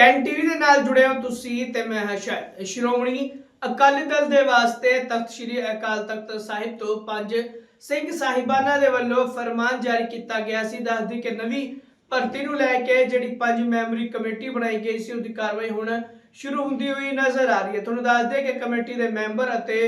Can TV ਦੇ ਨਾਲ ਜੁੜੇ ਹੋ ਤੁਸੀਂ ਤੇ ਮੈਂ ਹਾਂ ਸ਼੍ਰੋਮਣੀ ਅਕਾਲੀ ਦਲ ਦੇ ਵਾਸਤੇ ਤਖਤ ਸ੍ਰੀ ਅਕਾਲ ਤਖਤ ਸਾਹਿਬ ਤੋਂ ਪੰਜ ਸਿੰਘ ਸਾਹਿਬਾਨਾਂ ਦੇ ਵੱਲੋਂ ਫਰਮਾਨ ਜਾਰੀ ਕੀਤਾ ਗਿਆ ਸੀ। ਦੱਸਦੀ ਕਿ ਨਵੀਂ ਭਰਤੀ ਨੂੰ ਲੈ ਕੇ ਜਿਹੜੀ ਪੰਜ ਮੈਂਬਰੀ ਕਮੇਟੀ ਬਣਾਈ ਗਈ ਸੀ, ਉਹਦੀ ਕਾਰਵਾਈ ਹੁਣ ਸ਼ੁਰੂ ਹੁੰਦੀ ਹੋਈ ਨਜ਼ਰ ਆ ਰਹੀ ਹੈ। ਤੁਹਾਨੂੰ ਦੱਸ ਦੇ ਕਿ ਕਮੇਟੀ ਦੇ ਮੈਂਬਰ ਅਤੇ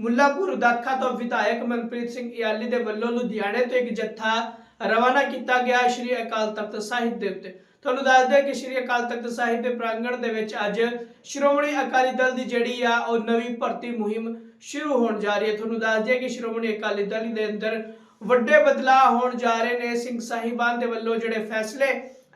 ਮੁੱਲਾਪੁਰ ਦਾਖਾ ਤੋਂ ਵਿਧਾਇਕ ਮਨਪ੍ਰੀਤ ਸਿੰਘ ਇਆਲੀ ਦੇ ਵੱਲੋਂ ਲੁਧਿਆਣੇ ਤੋਂ ਇੱਕ ਜੱਥਾ ਰਵਾਨਾ ਕੀਤਾ ਗਿਆ ਸ਼੍ਰੀ ਅਕਾਲ ਤਖਤ ਸਾਹਿਬ ਦੇ ਉੱਤੇ। ਤੁਹਾਨੂੰ ਦੱਸ ਦਿਆਂ ਕਿ ਸ਼੍ਰੀ ਅਕਾਲ ਤਖਤ ਸਾਹਿਬ ਦੇ ਪ੍ਰਾਂਗਣ ਦੇ ਵਿੱਚ ਅੱਜ ਸ਼੍ਰੋਮਣੀ ਅਕਾਲੀ ਦਲ ਦੀ ਜਿਹੜੀ ਆ, ਉਹ ਨਵੀਂ ਭਰਤੀ ਮੁਹਿੰਮ ਸ਼ੁਰੂ ਹੋਣ ਜਾ ਰਹੀ ਹੈ। ਤੁਹਾਨੂੰ ਦੱਸ ਦਿਆਂ ਕਿ ਸ਼੍ਰੋਮਣੀ ਅਕਾਲੀ ਦਲ ਦੇ ਅੰਦਰ ਵੱਡੇ ਬਦਲਾਅ ਹੋਣ ਜਾ ਰਹੇ ਨੇ। ਸਿੰਘ ਸਾਹਿਬਾਨ ਦੇ ਵੱਲੋਂ ਜਿਹੜੇ ਫੈਸਲੇ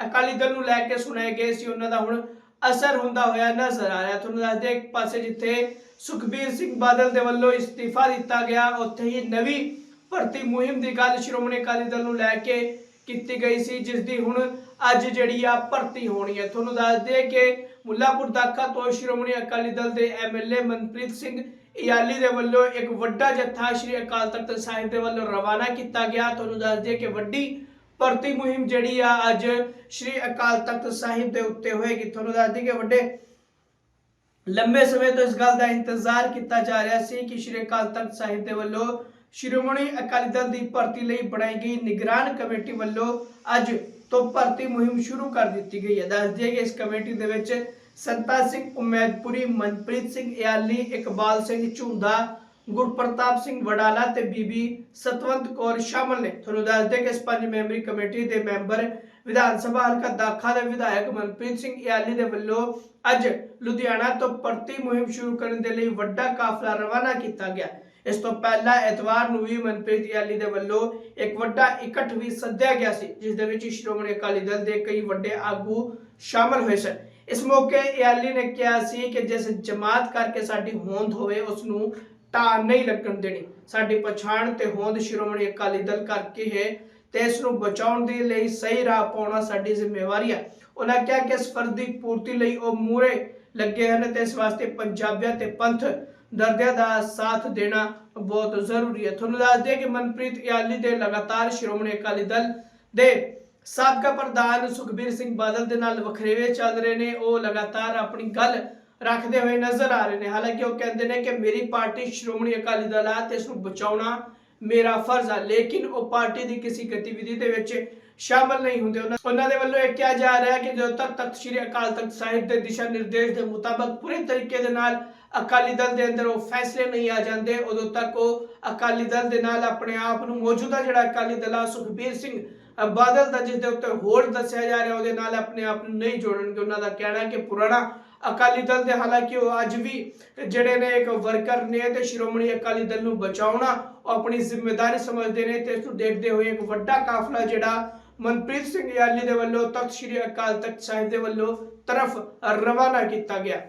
ਅਕਾਲੀ ਦਲ ਨੂੰ ਲੈ ਕੇ ਸੁਣਾਏ ਗਏ ਸੀ, ਉਹਨਾਂ ਦਾ ਹੁਣ ਅਸਰ ਹੁੰਦਾ ਹੋਇਆ ਨਜ਼ਰ ਆ ਰਿਹਾ। ਤੁਹਾਨੂੰ ਦੱਸ ਦਿਆਂ ਇੱਕ ਪਾਸੇ ਜਿੱਥੇ ਸੁਖਬੀਰ ਸਿੰਘ ਬਾਦਲ ਦੇ ਵੱਲੋਂ ਇਸਤੀਫਾ ਦਿੱਤਾ ਗਿਆ, ਉੱਥੇ ਹੀ ਨਵੀਂ ਭਰਤੀ ਮੁਹਿੰਮ ਦੀ ਗੱਲ ਸ਼੍ਰੋਮਣੀ ਅਕਾਲੀ ਦਲ ਨੂੰ ਲੈ ਕੇ ਕੀਤੀ ਗਈ ਸੀ ਜਿਸ ਦੀ ਹੁਣ ਅੱਜ ਜਿਹੜੀ ਆ ਭਰਤੀ ਹੋਣੀ ਹੈ। ਤੁਹਾਨੂੰ ਦੱਸ ਦਈਏ ਕਿ ਮੁੱਲਾਪੁਰ ਦਾਖਾ ਤੋਂ ਸ਼੍ਰੋਮਣੀ ਅਕਾਲੀ ਦਲ ਦੇ ਐਮਐਲਏ ਮਨਪ੍ਰੀਤ ਸਿੰਘ ਇਆਲੀ ਦੇ ਵੱਲੋਂ ਇੱਕ ਵੱਡਾ ਜੱਥਾ ਸ਼੍ਰੀ ਅਕਾਲ ਤਖਤ ਸਾਹਿਬ ਦੇ ਵੱਲੋਂ ਰਵਾਨਾ ਕੀਤਾ ਗਿਆ। ਤੁਹਾਨੂੰ ਦੱਸ ਦਈਏ ਕਿ ਵੱਡੀ ਭਰਤੀ ਮੁਹਿੰਮ ਜਿਹੜੀ ਆ ਅੱਜ ਸ਼੍ਰੀ ਅਕਾਲ ਤਖਤ ਸਾਹਿਬ ਦੇ ਉੱਤੇ ਹੋਏਗੀ। ਤੁਹਾਨੂੰ ਦੱਸ ਦਈਏ ਕਿ ਵੱਡੇ ਲੰਬੇ ਸਮੇਂ ਤੋਂ ਇਸ ਗੱਲ ਦਾ ਇੰਤਜ਼ਾਰ ਕੀਤਾ ਜਾ ਰਿਹਾ ਸੀ ਕਿ ਸ਼੍ਰੀ ਅਕਾਲ ਤਖਤ ਸਾਹਿਬ ਦੇ ਵੱਲੋਂ ਸ਼੍ਰੋਮਣੀ ਅਕਾਲੀ ਦਲ ਦੀ ਭਰਤੀ ਲਈ ਬਣਾਈ ਗਈ ਨਿਗਰਾਨ ਕਮੇਟੀ ਵੱਲੋਂ ਅੱਜ ਤੋਂ ਭਰਤੀ ਮੁਹਿੰਮ ਸ਼ੁਰੂ ਕਰ ਦਿੱਤੀ ਗਈ ਹੈ। ਦੱਸ ਦਈਏ ਕਿ ਇਸ ਕਮੇਟੀ ਦੇ ਵਿੱਚ ਸੰਤਾ ਸਿੰਘ, ਉਮੈਦਪੁਰੀ, ਮਨਪ੍ਰੀਤ ਸਿੰਘ ਇਆਲੀ, ਇਕਬਾਲ ਸਿੰਘ ਝੁੰਦਾ, ਗੁਰਪ੍ਰਤਾਪ ਸਿੰਘ ਵਡਾਲਾ ਤੇ ਬੀਬੀ ਸਤਵੰਤ ਕੌਰ ਸ਼ਾਮਲ ਨੇ। ਤੁਹਾਨੂੰ ਦੱਸ ਦਈਏ ਕਿ ਇਸ ਪੰਜ ਮੈਂਬਰੀ ਕਮੇਟੀ ਦੇ ਮੈਂਬਰ ਵਿਧਾਨ ਸਭਾ ਹਲਕਾ ਦਾਖਾ ਦੇ ਵਿਧਾਇਕ ਮਨਪ੍ਰੀਤ ਸਿੰਘ ਇਆਲੀ ਦੇ ਵੱਲੋਂ ਅੱਜ ਲੁਧਿਆਣਾ ਤੋਂ ਭਰਤੀ ਮੁਹਿੰਮ ਸ਼ੁਰੂ ਕਰਨ ਦੇ ਲਈ ਵੱਡਾ ਕਾਫਲਾ ਰਵਾਨਾ ਕੀਤਾ ਗਿਆ। ਇਸ ਤੋਂ ਪਹਿਲਾਂ ਐਤਵਾਰ ਨੂੰ ਵੀ ਮਨਪ੍ਰੀਤ ਇਆਲੀ ਦੇ ਵੱਲੋਂ ਇੱਕ ਵੱਡਾ ਇਕੱਠ ਵੀ ਸੱਦਿਆ ਗਿਆ ਸੀ, ਜਿਸ ਦੇ ਵਿੱਚ ਸ਼੍ਰੋਮਣੀ ਅਕਾਲੀ ਦਲ ਦੇ ਕਈ ਵੱਡੇ ਆਗੂ ਸ਼ਾਮਲ ਹੋਏ ਸਨ। ਇਸ ਮੌਕੇ ਇਆਲੀ ਨੇ ਕਿਹਾ ਸੀ ਕਿ ਜਿਸ ਜਮਾਤ ਕਰਕੇ ਸਾਡੀ ਹੋਂਦ ਹੋਵੇ, ਉਸ ਨੂੰ ਢਾਹ ਨਹੀਂ ਲੱਗਣ ਦੇਣੀ। ਸਾਡੀ ਪਛਾਣ ਤੇ ਹੋਂਦ ਸ਼੍ਰੋਮਣੀ ਅਕਾਲੀ ਦਲ ਕਰਕੇ ਹੈ ਤੇ ਇਸ ਨੂੰ ਬਚਾਉਣ ਦੇ ਲਈ ਸਹੀ ਰਾਹ ਪਾਉਣਾ ਸਾਡੀ ਜ਼ਿੰਮੇਵਾਰੀ ਹੈ ਉਹਨਾਂ ਕਿਹਾ ਕਿ ਇਸ ਫਰਜ਼ ਦੀ ਪੂਰਤੀ ਲਈ ਉਹ ਮੂਰੇ ਲੱਗੇ ਹਨ ਤੇ ਇਸ ਵਾਸਤੇ ਪੰਜਾਬੀਆਂ ਤੇ ਪੰਥ ਦਰਦਿਆਂ ਦਾ ਸਾਥ ਦੇਣਾ ਬਹੁਤ ਜ਼ਰੂਰੀ ਹੈ। ਤੁਹਾਨੂੰ ਦੱਸ ਦਈਏ ਕਿ ਮਨਪ੍ਰੀਤ ਇਆਲੀ ਦੇ ਲਗਾਤਾਰ ਸ਼੍ਰੋਮਣੀ ਅਕਾਲੀ ਦਲ ਦੇ ਸਾਬਕਾ ਪ੍ਰਧਾਨ ਸੁਖਬੀਰ ਸਿੰਘ ਬਾਦਲ ਦੇ ਨਾਲ ਵਖਰੇਵੇ ਚੱਲ ਰਹੇ ਨੇ। ਉਹ ਲਗਾਤਾਰ ਆਪਣੀ ਗੱਲ ਰੱਖਦੇ ਹੋਏ ਨਜ਼ਰ ਆ ਰਹੇ ਨੇ। ਹਾਲਾਂਕਿ ਉਹ ਕਹਿੰਦੇ ਨੇ ਕਿ ਮੇਰੀ ਪਾਰਟੀ ਸ਼੍ਰੋਮਣੀ ਅਕਾਲੀ ਦਲ ਆ ਤੇ ਇਸ ਨੂੰ ਬਚਾਉਣਾ ਮੇਰਾ ਫਰਜ਼ ਆ। ਲੇਕਿਨ ਉਹ ਪਾਰਟੀ ਦੀ ਕਿਸੇ ਗਤੀਵਿਧੀ ਦੇ ਵਿੱਚ ਸ਼ਾਮਲ ਨਹੀਂ ਹੁੰਦੇ। ਉਹਨਾਂ ਦੇ ਵੱਲੋਂ ਇਹ ਕਿਹਾ ਜਾ ਰਿਹਾ ਹੈ ਕਿ ਜਦੋਂ ਤੱਕ ਤਖਤ ਸ੍ਰੀ ਅਕਾਲ ਤਖਤ ਸਾਹਿਬ ਦੇ ਦਿਸ਼ਾ ਨਿਰਦੇਸ਼ ਦੇ ਮੁਤਾਬਕ ਪੂਰੇ ਤਰੀਕੇ ਦੇ ਨਾਲ ਅਕਾਲੀ ਦਲ ਦੇ ਅੰਦਰ ਉਹ ਫੈਸਲੇ ਨਹੀਂ ਆ ਜਾਂਦੇ, ਉਦੋਂ ਤੱਕ ਉਹ ਅਕਾਲੀ ਦਲ ਦੇ ਨਾਲ ਆਪਣੇ ਆਪ ਨੂੰ ਮੌਜੂਦਾ ਜਿਹੜਾ ਅਕਾਲੀ ਦਲ ਆ, ਸੁਖਬੀਰ ਸਿੰਘ ਬਾਦਲ ਦਾ ਜਿਸ ਦੇ ਉੱਤੇ ਹੋਰ ਦੱਸਿਆ ਜਾ ਰਿਹਾ ਉਹਦੇ ਨਾਲ ਆਪਣੇ ਆਪ ਨੂੰ ਨਹੀਂ ਜੋੜਨਗੇ ਉਹਨਾਂ ਦਾ ਕਹਿਣਾ ਹੈ ਕਿ ਪੁਰਾਣਾ ਅਕਾਲੀ ਦਲ ਦੇ ਹਾਲਾਂਕਿ ਉਹ ਅੱਜ ਵੀ ਜਿਹੜੇ ਨੇ ਇੱਕ ਵਰਕਰ ਨੇ ਤੇ ਸ਼੍ਰੋਮਣੀ ਅਕਾਲੀ ਦਲ ਨੂੰ ਬਚਾਉਣਾ ਉਹ ਆਪਣੀ ਜ਼ਿੰਮੇਵਾਰੀ ਸਮਝਦੇ ਨੇ ਤੇ ਇਸ ਨੂੰ ਦੇਖਦੇ ਹੋਏ ਇੱਕ ਵੱਡਾ ਕਾਫਲਾ ਜਿਹੜਾ ਮਨਪ੍ਰੀਤ ਸਿੰਘ ਯਾਲੀ ਦੇ ਵੱਲੋਂ ਤਖਤ ਸ੍ਰੀ ਅਕਾਲ ਤਖਤ ਸਾਹਿਬ ਦੇ ਵੱਲੋਂ ਤਰਫ ਰਵਾਨਾ ਕੀਤਾ ਗਿਆ